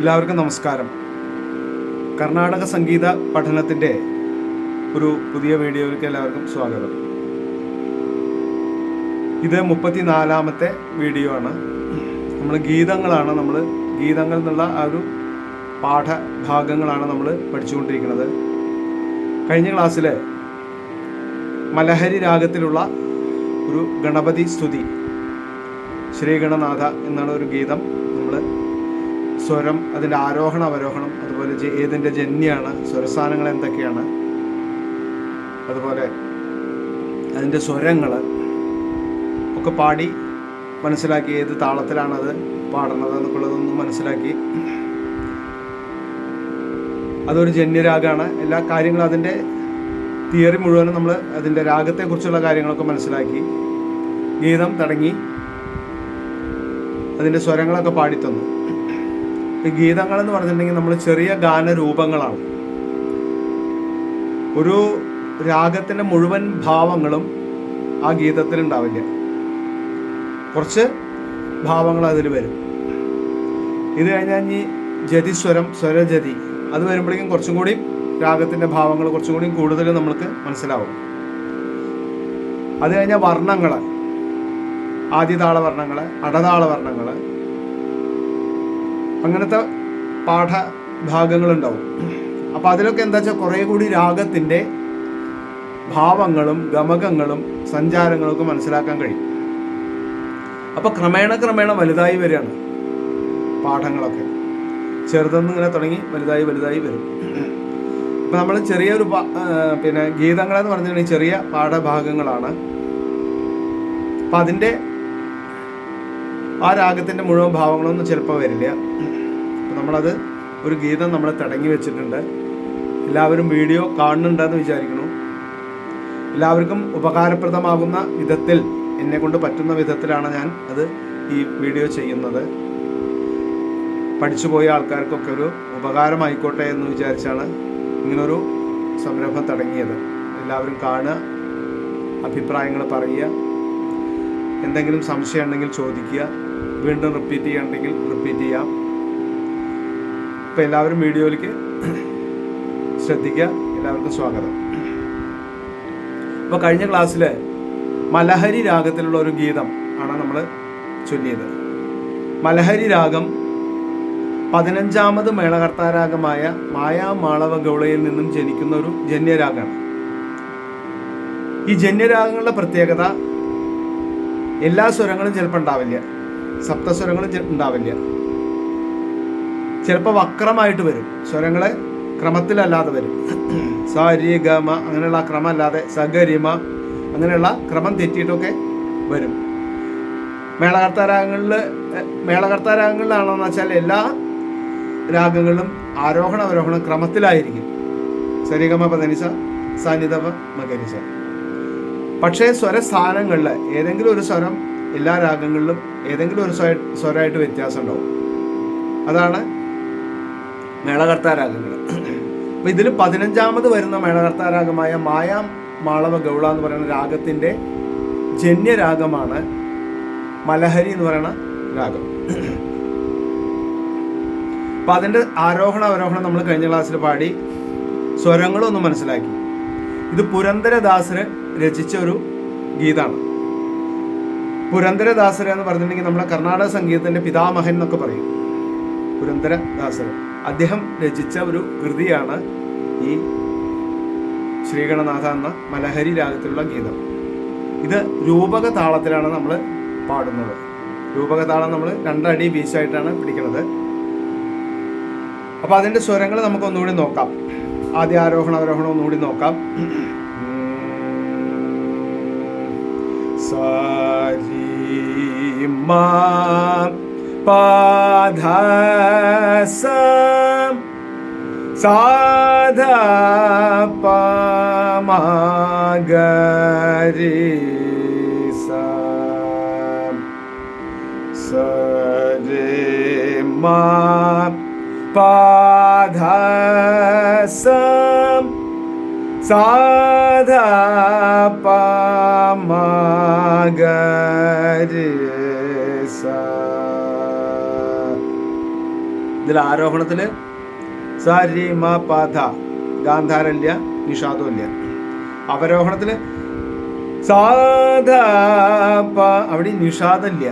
എല്ലാവർക്കും നമസ്കാരം. കർണാടക സംഗീത പഠനത്തിന്റെ ഒരു പുതിയ വീഡിയോയിലേക്ക് എല്ലാവർക്കും സ്വാഗതം. ഇത് മുപ്പത്തിനാലാമത്തെ വീഡിയോ ആണ്. നമ്മൾ ഗീതങ്ങളാണ് നമ്മൾ ഗീതങ്ങൾ എന്നുള്ള ആ ഒരു പാഠഭാഗങ്ങളാണ് നമ്മൾ പഠിച്ചുകൊണ്ടിരിക്കുന്നത്. കഴിഞ്ഞ ക്ലാസ്സിൽ മലഹരി രാഗത്തിലുള്ള ഒരു ഗണപതി സ്തുതി ശ്രീഗണനാഥ എന്നാണ് ഒരു ഗീതം. സ്വരം അതിന്റെ ആരോഹണം അവരോഹണം അതുപോലെ ഏതിന്റെ ജന്യാണ് സ്വരസ്ഥാനങ്ങൾ എന്തൊക്കെയാണ് അതുപോലെ അതിന്റെ സ്വരങ്ങൾ ഒക്കെ പാടി മനസ്സിലാക്കി ഏത് താളത്തിലാണത് പാടുന്നത് എന്നൊക്കെയുള്ളതൊന്നും മനസ്സിലാക്കി. അതൊരു ജന്യരാഗമാണ് എല്ലാ കാര്യങ്ങളും അതിന്റെ തിയറി മുഴുവനും നമ്മൾ അതിന്റെ രാഗത്തെക്കുറിച്ചുള്ള കാര്യങ്ങളൊക്കെ മനസ്സിലാക്കി. ഗീതം തുടങ്ങി അതിന്റെ സ്വരങ്ങളൊക്കെ പാടിത്തന്നു. ഗീതങ്ങൾ എന്ന് പറഞ്ഞിട്ടുണ്ടെങ്കിൽ നമ്മൾ ചെറിയ ഗാന രൂപങ്ങളാണ് ഒരു രാഗത്തിന്റെ മുഴുവൻ ഭാവങ്ങളും ആ ഗീതത്തിൽ ഉണ്ടാവില്ല കുറച്ച് ഭാവങ്ങൾ അതിൽ വരും. ഇത് കഴിഞ്ഞാൽ ഇനി ജതിസ്വരം സ്വരജതി അത് വരുമ്പോഴേക്കും കുറച്ചും കൂടി രാഗത്തിന്റെ ഭാവങ്ങൾ കുറച്ചും കൂടി കൂടുതൽ നമ്മൾക്ക് മനസ്സിലാവും. അത് കഴിഞ്ഞാൽ വർണങ്ങൾ ആദ്യതാള വർണങ്ങൾ അങ്ങനത്തെ പാഠഭാഗങ്ങളുണ്ടാവും. അപ്പോൾ അതിലൊക്കെ എന്താ വെച്ചാൽ കുറേ കൂടി രാഗത്തിന്റെ ഭാവങ്ങളും ഗമകങ്ങളും സഞ്ചാരങ്ങളും ഒക്കെ മനസ്സിലാക്കാൻ കഴിയും. അപ്പോൾ ക്രമേണ ക്രമേണ വലുതായി വരികയാണ് പാഠങ്ങളൊക്കെ. ചെറുതെന്ന് ഇങ്ങനെ തുടങ്ങി വലുതായി വലുതായി വരും. അപ്പോൾ നമ്മൾ ചെറിയൊരു പിന്നെ ഗീതങ്ങളെന്ന് പറഞ്ഞിട്ടുണ്ടെങ്കിൽ ചെറിയ പാഠഭാഗങ്ങളാണ്. അപ്പം അതിന്റെ ആ രാഗത്തിന്റെ മുഴുവൻ ഭാവങ്ങളൊന്നും ചിലപ്പോൾ വരില്ല. നമ്മളത് ഒരു ഗീതം നമ്മളെ തടങ്ങി വെച്ചിട്ടുണ്ട്. എല്ലാവരും വീഡിയോ കാണുന്നുണ്ടെന്ന് വിചാരിക്കുന്നു. എല്ലാവർക്കും ഉപകാരപ്രദമാകുന്ന വിധത്തിൽ എന്നെ കൊണ്ട് പറ്റുന്ന വിധത്തിലാണ് ഞാൻ അത് ഈ വീഡിയോ ചെയ്യുന്നത്. പഠിച്ചു പോയ ആൾക്കാർക്കൊക്കെ ഒരു ഉപകാരമായിക്കോട്ടെ എന്ന് വിചാരിച്ചാണ് ഇങ്ങനൊരു സംരംഭം തുടങ്ങിയത്. എല്ലാവരും കാണുക അഭിപ്രായങ്ങൾ പറയുക എന്തെങ്കിലും സംശയം ഉണ്ടെങ്കിൽ ചോദിക്കുക. വീണ്ടും റിപ്പീറ്റ് ചെയ്യണമെങ്കിൽ റിപ്പീറ്റ് ചെയ്യാം. ഇപ്പം എല്ലാവരും വീഡിയോയിലേക്ക് ശ്രദ്ധിക്കുക. എല്ലാവർക്കും സ്വാഗതം. അപ്പോൾ കഴിഞ്ഞ ക്ലാസ്സിൽ മലഹരി രാഗത്തിലുള്ള ഒരു ഗീതം ആണ് നമ്മൾ ചൊല്ലിയത്. മലഹരി രാഗം പതിനഞ്ചാമത് മേളകർത്താരാഗമായ മായാമാളവ ഗൗളയിൽ നിന്നും ജനിക്കുന്ന ഒരു ജന്യരാഗമാണ് ഈ ജന്യരാഗങ്ങളുടെ പ്രത്യേകത എല്ലാ സ്വരങ്ങളും ചിലപ്പോൾ ഉണ്ടാവില്ല. സപ്തസ്വരങ്ങളും ഉണ്ടാവില്ല. ചിലപ്പോൾ വക്രമായിട്ട് വരും. സ്വരങ്ങളെ ക്രമത്തിലല്ലാതെ വരും. സ രി ഗ മ അങ്ങനെയുള്ള ക്രമം അല്ലാതെ സഗരിമ അങ്ങനെയുള്ള ക്രമം തെറ്റിയിട്ടൊക്കെ വരും. മേളകർത്താരാഗങ്ങളിൽ മേളകർത്താരാഗങ്ങളിലാണെന്ന് വെച്ചാൽ എല്ലാ രാഗങ്ങളിലും ആരോഹണ അവരോഹണ ക്രമത്തിലായിരിക്കും. സരിഗമ പതനിസ സാന്നിധമ മകരിസ പക്ഷേ സ്വരസ്ഥാനങ്ങളിൽ ഏതെങ്കിലും ഒരു സ്വരം എല്ലാ രാഗങ്ങളിലും ഏതെങ്കിലും ഒരു സ്വയ സ്വരമായിട്ട് വ്യത്യാസം ഉണ്ടാവും. അതാണ് മേളകർത്താരാഗങ്ങൾ. അപ്പോൾ ഇതിൽ പതിനഞ്ചാമത് വരുന്ന മേളകർത്താരാഗമായ മായാ മാളവ ഗൗള എന്ന് പറയുന്ന രാഗത്തിന്റെ ജന്യരാഗമാണ് മലഹരി എന്ന് പറയുന്ന രാഗം. അപ്പം അതിന്റെ ആരോഹണ അവരോഹണം നമ്മൾ കഴിഞ്ഞ ക്ലാസ്സിൽ പാടി. സ്വരങ്ങളൊന്നും മനസ്സിലാക്കി. ഇത് പുരന്ദരദാസന് രചിച്ച ഒരു ഗീതാണ്. പുരന്ദരദാസര് എന്ന് പറഞ്ഞിട്ടുണ്ടെങ്കിൽ നമ്മുടെ കർണാടക സംഗീതത്തിന്റെ പിതാമഹൻ എന്നൊക്കെ പറയും. പുരന്ദരദാസര്. അദ്ദേഹം രചിച്ച ഒരു കൃതിയാണ് ഈ ശ്രീഗണനാഥ എന്ന മലഹരി രാഗത്തിലുള്ള ഗീതം. ഇത് രൂപക താളത്തിലാണ് നമ്മൾ പാടുന്നത്. രൂപക താളം നമ്മൾ രണ്ടടി ബീച്ചായിട്ടാണ് പിടിക്കുന്നത് അപ്പോൾ അതിന്റെ സ്വരങ്ങൾ നമുക്ക് ഒന്നുകൂടി നോക്കാം. ആദ്യ ആരോഹണം അവരോഹണം ഒന്നുകൂടി നോക്കാം. സാരി മാ പാധ സം സാധ പമഗരി സം സരി മാ പാധ സം സ ഇതിൽ ആരോഹണത്തിൽ സരി മ പ ഗാന്ധാരല്യ നിഷാദോല്യ. പ അവിടെ നിഷാദല്യ.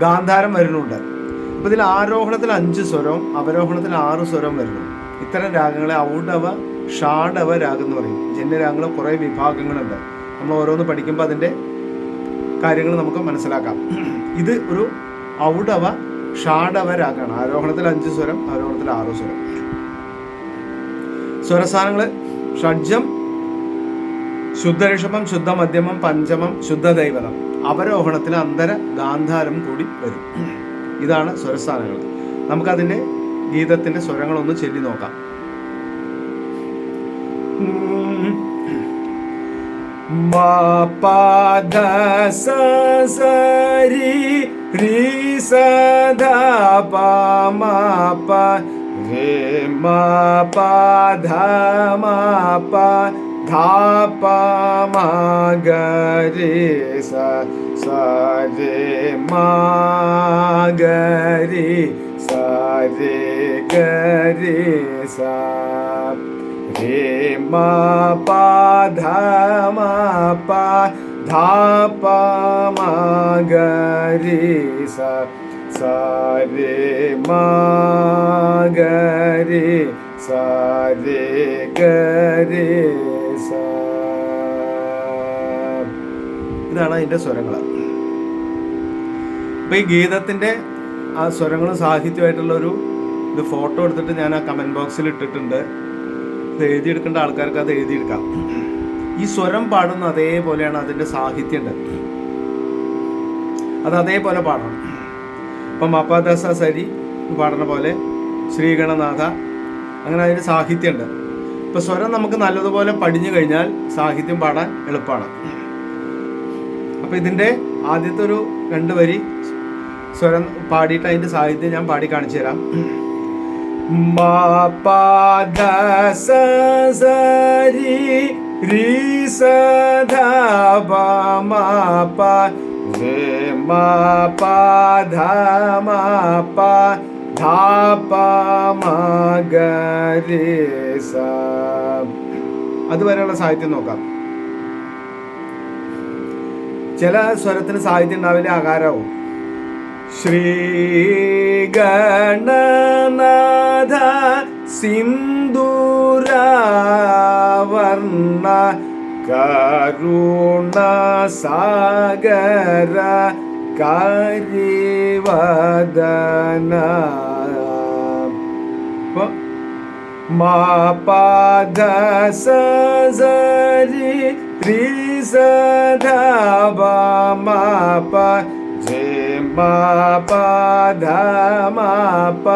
ഗാന്ധാരം വരുന്നുണ്ട്. അപ്പൊ ഇതിൽ ആരോഹണത്തിൽ അഞ്ച് സ്വരം അവരോഹണത്തിൽ ആറ് സ്വരം വരുന്നു. ഇത്തരം രാഗങ്ങളെ ഔഡവ ഷാഡവ രാഗം എന്ന് പറയും. ജന്യരാഗങ്ങൾ കുറേ വിഭാഗങ്ങളുണ്ട്. നമ്മൾ ഓരോന്ന് പഠിക്കുമ്പോൾ അതിന്റെ കാര്യങ്ങൾ നമുക്ക് മനസ്സിലാക്കാം. ഇത് ഒരു ഔഡവ ഷാഡവ രാഗമാണ് ആരോഹണത്തിൽ അഞ്ച് സ്വരം ആരോഹണത്തിൽ ആറ് സ്വരം. സ്വരസ്ഥാനങ്ങൾ ഷഡ്ജം ശുദ്ധ ശുദ്ധ മധ്യമം പഞ്ചമം ശുദ്ധ ദൈവതം അവരോഹണത്തിൽ അന്തര ഗാന്ധാരം കൂടി വരും. ഇതാണ് സ്വരസ്ഥാനങ്ങൾ നമുക്കതിന്റെ ഗീതത്തിന്റെ സ്വരങ്ങളൊന്ന് ചൊല്ലി നോക്കാം. Ma pa da sa sa ri ri sa da pa ma pa re ma pa dha ma pa dha pa ma ga sa sa re ma sa re ga sa re ഗ രേ സ രേ ഗ രേ സ ഇതാണ് അതിന്റെ സ്വരങ്ങൾ. അപ്പോൾ ഈ ഗീതത്തിന്റെ ആ സ്വരങ്ങളും സാഹിത്യമായിട്ടുള്ള ഒരു ഇത് ഫോട്ടോ എടുത്തിട്ട് ഞാൻ ആ കമന്റ് ബോക്സിൽ ഇട്ടിട്ടുണ്ട്. ഇത് എഴുതിയെടുക്കേണ്ട ആൾക്കാർക്ക് അത് എഴുതിയെടുക്കാം. ഈ സ്വരം പാടുന്ന അതേപോലെയാണ് അതിന്റെ സാഹിത്യം അത് അതേപോലെ പാടണം. ഇപ്പം മപ്പാദസ സരി പാടുന്ന പോലെ ശ്രീഗണനാഥ അങ്ങനെ അതിന് സാഹിത്യമുണ്ട് ഇപ്പം സ്വരം നമുക്ക് നല്ലതുപോലെ പഠിഞ്ഞു കഴിഞ്ഞാൽ സാഹിത്യം പാടാൻ എളുപ്പമാണ്. അപ്പം ഇതിന്റെ ആദ്യത്തെ ഒരു രണ്ട് വരി സ്വരം പാടിയിട്ട് അതിന്റെ സാഹിത്യം ഞാൻ പാടി കാണിച്ചു തരാം. മഗരേ സ അതുവരെയുള്ള സാഹിത്യം നോക്കാം. ചില സ്വരത്തിന് സാഹിത്യം ഉണ്ടാവില്ല ആകാരവും. ശ്രീഗണനാഥ സിന്ദൂരാവർണ കരുണ സാഗര കരിവദന അപ്പോൾ മാപാദ മാപ ജെ മാപ ധ മാപ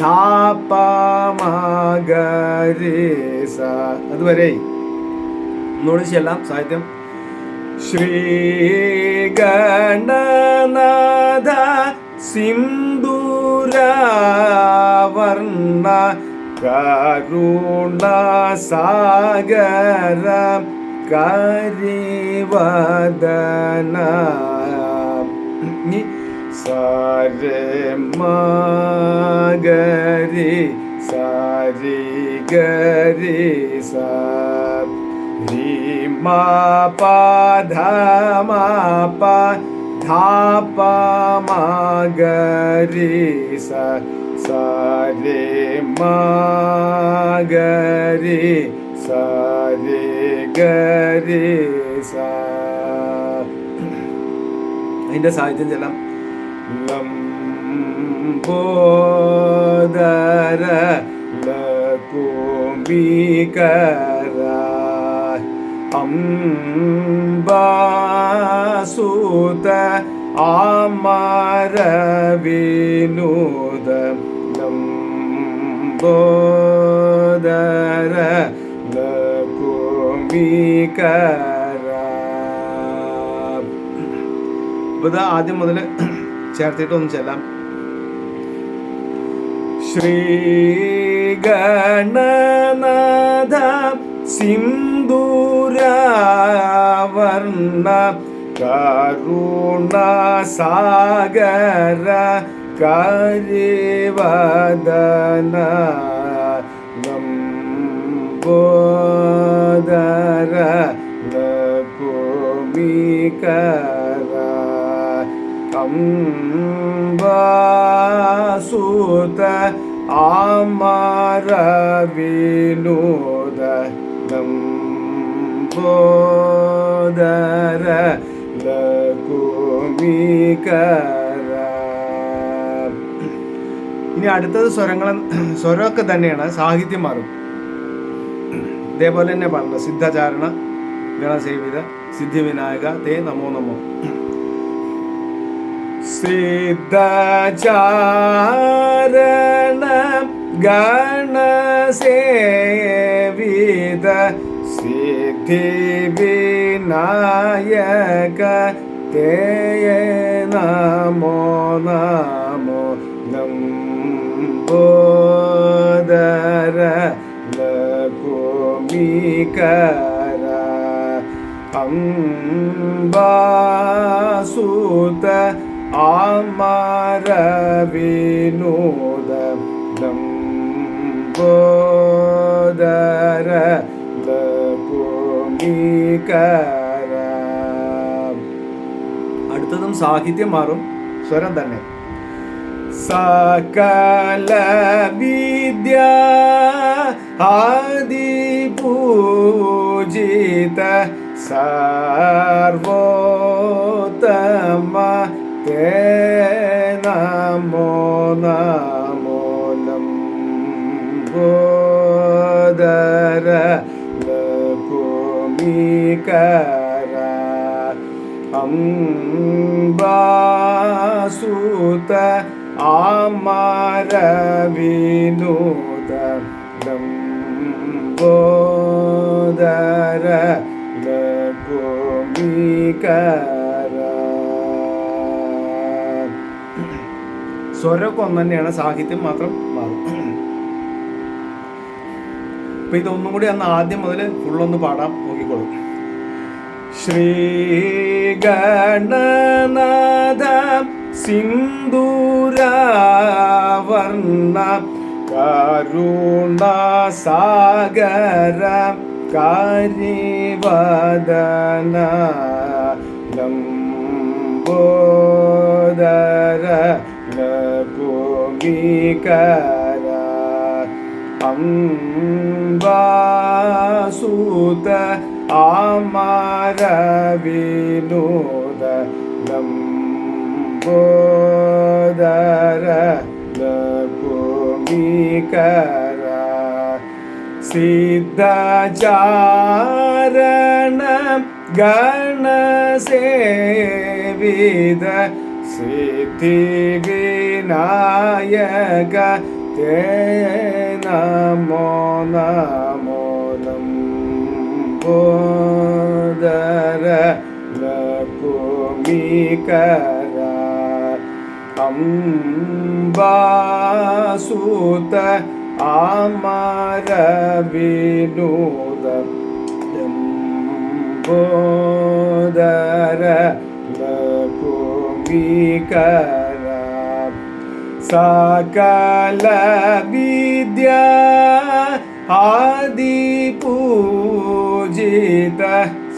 ധാപ മഗരേ സ അതുവരെ ഒന്നുകൂടി ചെല്ലാം സാഹിത്യം. ശ്രീഗണനാഥ സിന്ദൂരാവർണ കരുണ സാഗര കരിവദന സരെ മഗരി സരി ഗരി സ. മ പ ധ മ പ ധ പ മ ഗരി സ. സ മരി മ ഗരി സ. രെ ഗരി സ അതിന്റെ സാഹിത്യം ചെല്ലാം ലംബോദര ലകുംബികര അംബാസുത ആമര ലംബോദര ലകുംബികര അപ്പോൾ ഇത് ആദ്യം മുതൽ ചേർത്തിട്ടൊന്നും ചെല്ലാം. ശ്രീഗണനാഥ സിന്ദൂരാവർണ കരുണ സാഗര കരിവദന ലംബോദര ലകുമികര അംബാസുത ആമാര വിനോദ ലംബോദര ലകുമികര ഇനി അടുത്തത് സ്വരങ്ങൾ സ്വരമൊക്കെ തന്നെയാണ് സാഹിത്യം മാറും. ഇതേപോലെ തന്നെ പാടണം സിദ്ധചാരണ ഗണസേവിത സിദ്ധിവിനായക തേ നമോ നമോ. सिद्धचारण गणसेविद सिद्धिविनायक ते नमो नमो लम्बोदर तेन अम्बासुत അമര വിനോദം ബോധര അടുത്തതും സാഹിത്യം മാറും. സ്വരം തന്നെ. സകല വിദ്യ ആദി പൂജിത സർവോത്തമ അംബാസുത ആമാരവിനോദോദര വിനോദ ലംബോദര സ്വരമൊക്കെ ഒന്ന് തന്നെയാണ് സാഹിത്യം മാത്രം മാറും അപ്പൊ ഇതൊന്നും കൂടി അന്ന് ആദ്യം മുതൽ ഫുള്ളൊന്ന് പാടാം നോക്കിക്കോളും ശ്രീഗണനാഥ സിന്ദൂരാവർണ കരുണാസാഗര കരിവദന ലംബോദര ലകുമികര അംബാസുത आमार लघुमीकर सिद्धचारण गणसेविद सिद्धिविनायक ते नमो सेवि നമോ നമോ ലംബോദര ലകുമികര അംബാസുത അമര വിനോദ ലംബോദര ലകുമികര സകല വിദ്യ ആദിപൂജിത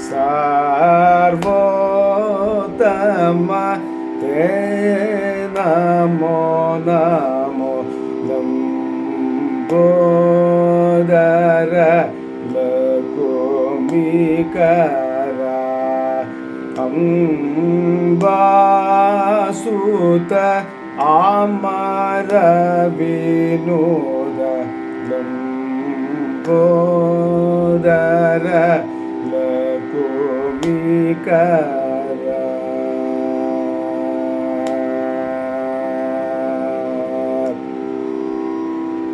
സർവോത്തമ. തേ നമോ നമോ ലംബോദര ലകുമികര ലകുമികര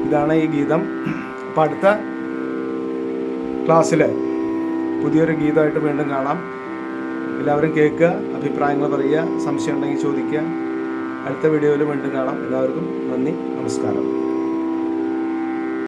ഇതാണ് ഈ ഗീതം. അപ്പം അടുത്ത ക്ലാസ്സിൽ പുതിയൊരു ഗീതമായിട്ട് വീണ്ടും കാണാം. എല്ലാവരും കേൾക്കുക അഭിപ്രായങ്ങൾ പറയുക സംശയം ഉണ്ടെങ്കിൽ ചോദിക്കുക. അടുത്ത വീഡിയോയിൽ വീണ്ടും കാണാം. എല്ലാവർക്കും നന്ദി നമസ്കാരം.